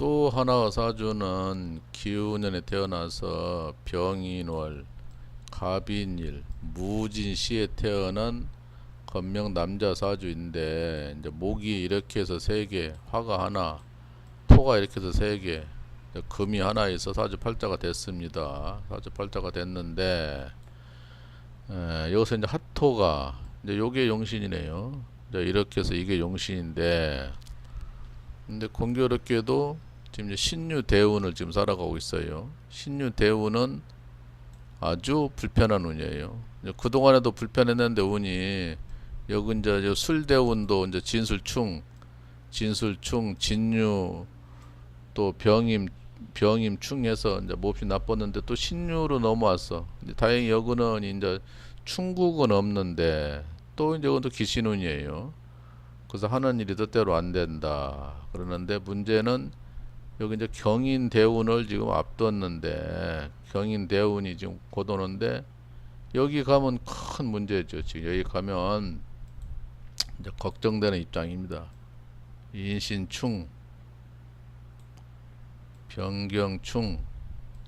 또 하나 사주는 기운년에 태어나서 병인월, 갑인일, 무진시에 태어난 건명 남자 사주인데 이제 목이 이렇게 해서 세 개, 화가 하나, 토가 이렇게 해서 세 개, 금이 하나 있어 사주 팔자가 됐습니다. 사주 팔자가 됐는데 에, 여기서 이제 핫토가 이제 요게 용신이네요. 이제 이렇게 해서 이게 용신인데 근데 공교롭게도 지금 이제 신유 대운을 지금 살아가고 있어요. 신유 대운은 아주 불편한 운이에요. 그동안에도 불편했는데 운이 여기 이제 저 술대운도 이제 진술충, 진술충, 진유 또 병임 병임충해서 이제 몹시 나빴는데 또 신유로 넘어왔어. 다행히 여기는 이제 충국은 없는데 또 이제 이것도 기신운이에요. 그래서 하는 일이 뜻대로 안 된다. 그러는데 문제는 여기 이제 경인 대운을 지금 앞뒀는데 경인 대운이 지금 곧 오는데 여기 가면 큰 문제죠. 지금 여기 가면 이제 걱정되는 입장입니다. 인신충, 병경충,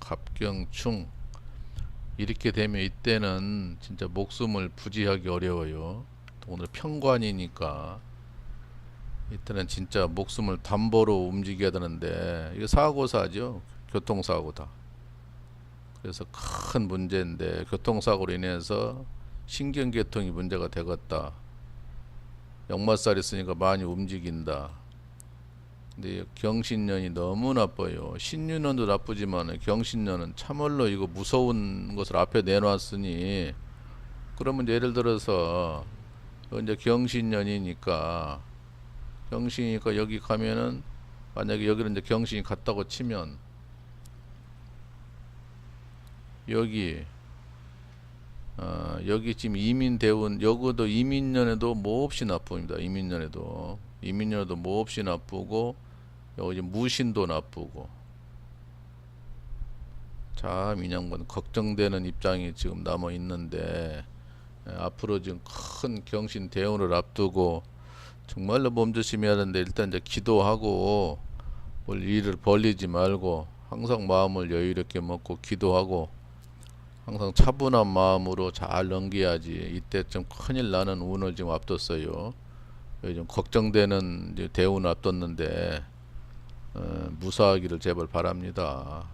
갑경충 이렇게 되면 이때는 진짜 목숨을 부지하기 어려워요. 오늘 평관이니까 이때는 진짜 목숨을 담보로 움직여야 되는데 이거 사고사죠. 교통사고다. 그래서 큰 문제인데 교통사고로 인해서 신경계통이 문제가 되겠다. 역마살 있으니까 많이 움직인다. 근데 경신년이 너무 나빠요. 신유년도 나쁘지만 경신년은 참말로 이거 무서운 것을 앞에 내놨으니 그러면 예를 들어서 이제 경신년이니까 경신이니까 여기 가면은 만약에 여기는 이제 경신이 갔다고 치면 여기 어, 여기 지금 이민대운 여기도 이민년에도 몹시 나쁩니다. 이민년에도 이민년에도 몹시 나쁘고 여기 무신도 나쁘고 참 인양반 걱정되는 입장이 지금 남아 있는데 에, 앞으로 지금 큰 경신 대운을 앞두고 정말로 몸조심해야 하는데 일단 이제 기도하고 뭘 일을 벌리지 말고 항상 마음을 여유롭게 먹고 기도하고 항상 차분한 마음으로 잘 넘겨야지 이때쯤 큰일 나는 운을 지금 앞뒀어요. 요즘 걱정되는 대운을 앞뒀는데 어, 무사하기를 제발 바랍니다.